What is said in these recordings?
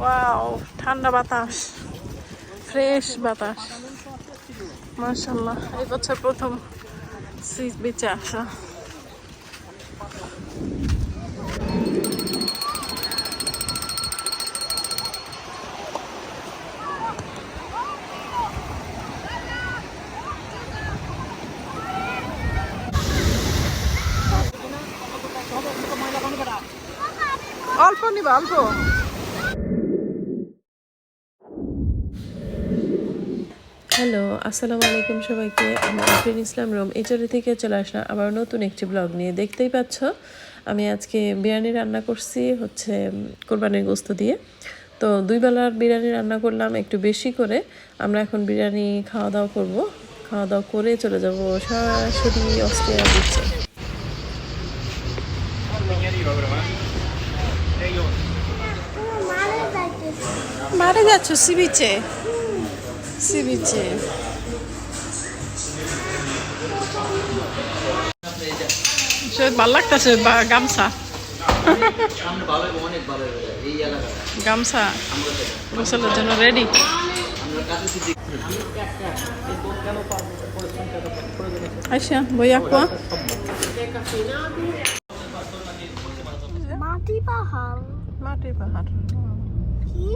Wow ঠান্ডা বাতাস fresh বাতাস। মাশাল্লাহ এই বছর প্রথম বিচে আসা। অল্প নিবা অল্প। হ্যালো আসসালামু আলাইকুম সবাইকে। আমি আফরিন ইসলাম রোম এচরে থেকে চলে আসলাম আবার নতুন একটি ব্লগ নিয়ে। দেখতেই পাচ্ছ আমি আজকে বিরিয়ানি রান্না করছি হচ্ছে কোরবানির গোস্ত দিয়ে। তো দুই বেলার বিরিয়ানি রান্না করলাম একটু বেশি করে। আমরা এখন বিরিয়ানি খাওয়া দাওয়া করব। খাওয়া দাওয়া করে চলে যাব সরাসরি অস্ট্রিয়া দিচ্ছে মারে যাচ্ছ। সি বিচে সি বিচে ভালো লাগতেছে গামছা। গামছা গোসলের জন্য রেডি আমরা কাছে সিদ্ধি আইসা বইয়া কোয়া মাটি পাহাড়। কি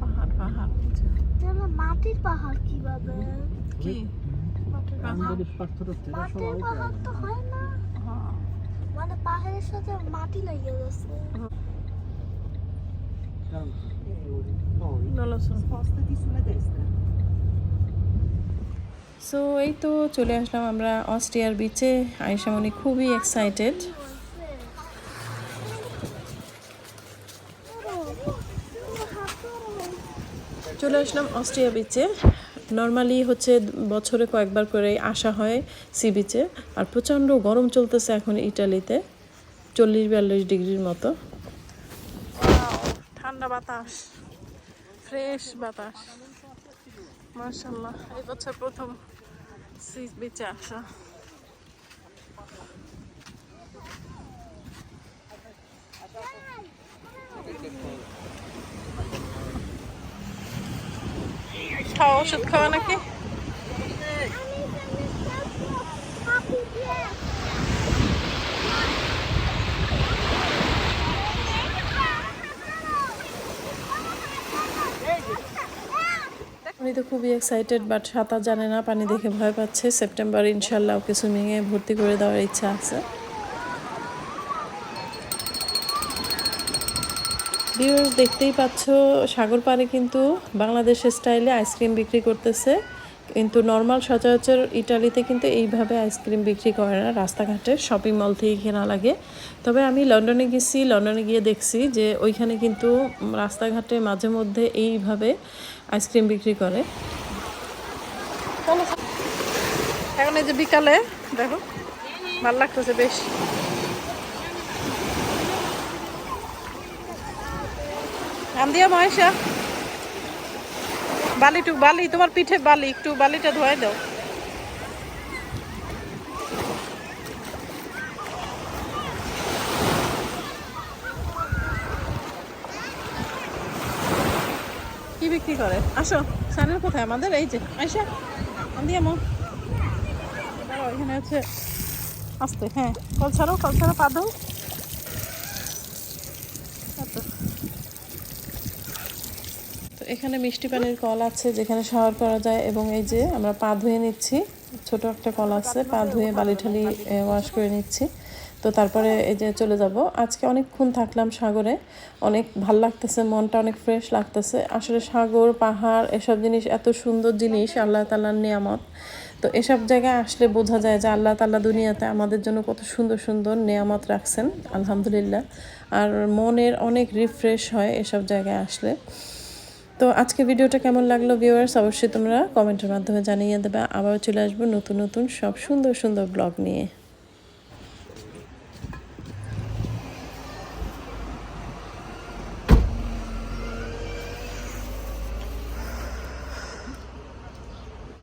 পাহাড় পাহাড় তাহলে মাটির পাহাড় কীভাবে? কি? মাটির পাহাড়? মাটির পাহাড় তো হয় না। মানে পাহাড়ের সাথে মাটি লাগিয়ে গেছে। নলসন সো এই তো চলে আসলাম আমরা অস্ট্রিয়ার বিচে আয়সামনি খুবই এক্সাইটেড চলে আসলাম অস্ট্রিয়া বিচে নর্মালি হচ্ছে বছরে কয়েকবার করে আসা হয় সি বিচে আর প্রচণ্ড গরম চলতেছে এখন ইটালিতে চল্লিশ বিয়াল্লিশ ডিগ্রির মতো। ঠান্ডা বাতাস ফ্রেশ বাতাস। মার্শাল্লাহ এই বছর প্রথম সি বিচে আসা। খাওয়া ওষুধ খাওয়া নাকি উনি তো খুবই এক্সাইটেড বাট সাঁতার জানে না, পানি দেখে ভয় পাচ্ছে। সেপ্টেম্বর ইনশাল্লাহ ওকে সুইমিংয়ে ভর্তি করে দেওয়ার ইচ্ছা আছে। ভিউয়ার্স দেখতেই পাচ্ছ, সাগর পাড়ে কিন্তু বাংলাদেশের স্টাইলে আইসক্রিম বিক্রি করতেছে। কিন্তু নর্মাল সচরাচর ইটালিতে কিন্তু এইভাবে আইসক্রিম বিক্রি করে না। রাস্তাঘাটে শপিং মল থেকে কেনা লাগে। তবে আমি লন্ডনে গেছি, লন্ডনে গিয়ে দেখছি যে ওইখানে কিন্তু রাস্তাঘাটে মাঝে মধ্যে এইভাবে আইসক্রিম বিক্রি করে। এখন এই যে বিকালে, দেখো, ভালো লাগতেছে বেশ। আম দিয়া মহেশা। বালি টু বালি, তোমার পিঠে বালি, একটু বালিটা ধোয়াই দাও। কি বিক্রি করে? আসো, সানের কোথায়? আমাদের? এই যে আইসা দিয়ে মো। এখানে আছে আসতে হ্যাঁ কল ছাড়ো কল ছাড়ো, পা দাও এখানে মিষ্টি পানির কল আছে যেখানে শাওয়ার করা যায় এবং এই যে আমরা পা ধুয়ে নিচ্ছি, ছোট একটা কল আছে, পা ধুয়ে বালি ঠালি ওয়াশ করে নিচ্ছি। তো তারপরে এই যে চলে যাব। আজকে অনেকক্ষণ থাকলাম সাগরে, অনেক ভালো লাগতেছে, মনটা অনেক ফ্রেশ লাগতেছে। আসলে সাগর, পাহাড়, এসব জিনিস এত সুন্দর জিনিস, আল্লাহ তালার নিয়ামত। তো এসব জায়গায় আসলে বোঝা যায় যে আল্লাহ তাল্লাহ দুনিয়াতে আমাদের জন্য কত সুন্দর সুন্দর নিয়ামত রাখছেন, আলহামদুলিল্লাহ। আর মনের অনেক রিফ্রেশ হয় এসব জায়গায় আসলে। তো আজকে ভিডিওটা কেমন লাগল ভিউয়ার্স অবশ্যই তোমরা কমেন্টের মাধ্যমে জানিয়ে দেবে। আবার চলে আসব নতুন নতুন, সব সুন্দর সুন্দর ব্লগ নিয়ে।